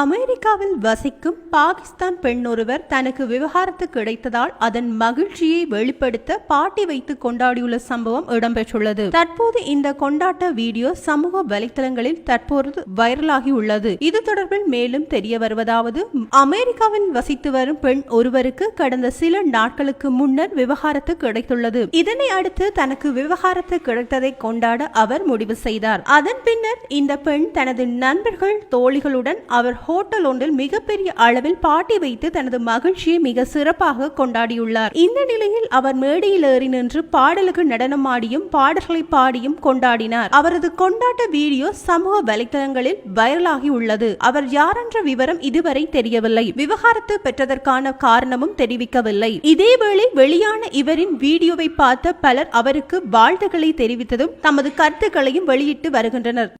அமெரிக்காவில் வசிக்கும் பாகிஸ்தான் பெண் ஒருவர் தனக்கு விவகாரத்து கிடைத்ததால் அதன் மகிழ்ச்சியை வெளிப்படுத்த பாட்டி வைத்து கொண்டாடியுள்ள சம்பவம் இடம்பெற்றுள்ளது. தற்போது இந்த கொண்டாட்ட வீடியோ சமூக வலைத்தளங்களில் தற்போது வைரலாகி உள்ளது. இது தொடர்பில் மேலும் தெரிய வருவதாவது அமெரிக்காவில் வசித்து வரும் பெண் ஒருவருக்கு கடந்த சில நாட்களுக்கு முன்னர் விவகாரத்து கிடைத்துள்ளது. இதனை அடுத்து தனக்கு விவகாரத்து கிடைத்ததை கொண்டாட அவர் முடிவு செய்தார். அதன் பின்னர் இந்த பெண் தனது நண்பர்கள் தோழிகளுடன் அவர் ஹோட்டல் ஒன்றில் மிகப்பெரிய அளவில் பாட்டி வைத்து தனது மகிழ்ச்சியை மிக சிறப்பாக கொண்டாடியுள்ளார். இந்த நிலையில் அவர் மேடையில் ஏறி நின்று பாடலுக்கு நடனமாடியும் பாடல்களை பாடியும் கொண்டாடினார். அவரது கொண்டாட்ட வீடியோ சமூக வலைத்தளங்களில் வைரலாகி உள்ளது. அவர் யாரென்ற விவரம் இதுவரை தெரியவில்லை. விவகாரத்து பெற்றதற்கான காரணமும் தெரிவிக்கவில்லை. இதேவேளை வெளியான இவரின் வீடியோவை பார்த்த பலர் அவருக்கு வாழ்த்துக்களை தெரிவித்ததும் தமது கருத்துக்களையும் வெளியிட்டு வருகின்றனர்.